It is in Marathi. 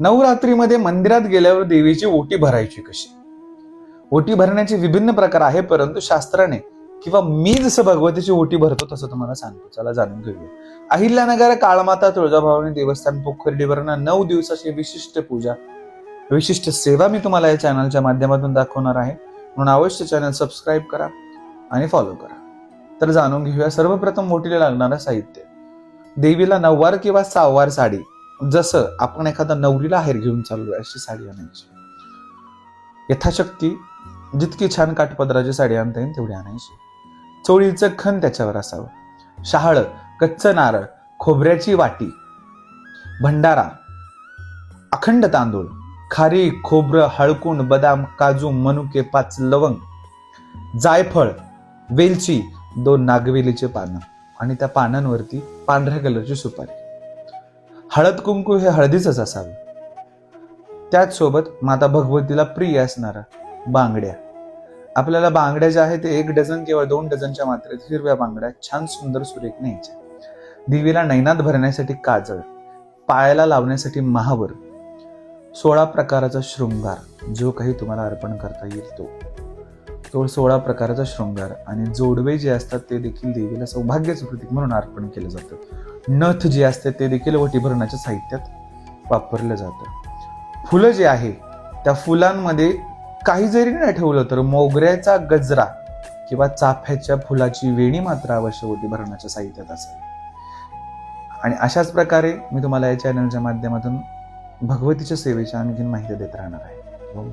नवरात्रीमध्ये मंदिरात गेल्यावर देवीची ओटी भरायची कशी? ओटी भरण्याचे विभिन्न प्रकार आहे परंतु शास्त्राने किंवा मी जसं भगवतीची ओटी भरतो तसं तुम्हाला सांगतो. चला जाणून घेऊया. अहिल्यानगर काळमाता तुळजाभवानी देवस्थान पोखर्डीवरनं नऊ दिवसाची विशिष्ट पूजा. विशिष्ट सेवा मी तुम्हाला या चॅनलच्या माध्यमातून दाखवणार आहे. म्हणून अवश्य चॅनल सबस्क्राईब करा आणि फॉलो करा. तर जाणून घेऊया सर्वप्रथम ओटीला लागणारं साहित्य. देवीला नऊवार किंवा सहावार साडी जसं आपण एखादा नवरीला आहेर घेऊन चाललोय अशी साडी आणायची. यथाशक्ती जितकी छान काठपदराची साडी आणता येईल तेवढी आणायची. चोळीचं खण त्याच्यावर असावं. शहाळ कच्च नारळ खोबऱ्याची वाटी भंडारा अखंड तांदूळ खारी खोबरं हळकुंड बदाम काजू मनुके पाच लवंग जायफळ वेलची दोन नागवेलीचे पानं आणि त्या पानांवरती पांढऱ्या कलरची सुपारी. हळद कुंकू हे हळदीचंच असावं. त्याचसोबत माता भगवतीला प्रिय असणारा बांगड्या. आपल्याला बांगड्या ज्या आहेत ते एक डझन किंवा दोन डझनच्या मात्रेत हिरव्या बांगड्या छान सुंदर सुरेख न्यायच्या. देवीला नैनात भरण्यासाठी काजळ पायाला लावण्यासाठी महावर सोळा प्रकाराचा शृंगार जो काही तुम्हाला अर्पण करता येईल तो. तो सोळा प्रकाराचा शृंगार. आणि जोडवे जे असतात ते देखील देवीला सौभाग्याचं प्रतीक म्हणून अर्पण केलं जातं. नथ जे असते ते देखील वटीभरणाच्या साहित्यात वापरलं जातं. फुलं जे आहे त्या फुलांमध्ये काही जरी नाही ठेवलं तर मोगऱ्याचा गजरा किंवा चाफ्याच्या फुलाची वेणी मात्र अवश्य ओटी साहित्यात असेल आणि अशाच प्रकारे मी तुम्हाला या चॅनलच्या माध्यमातून भगवतीच्या सेवेची आणखीन माहिती देत राहणार आहे. ओम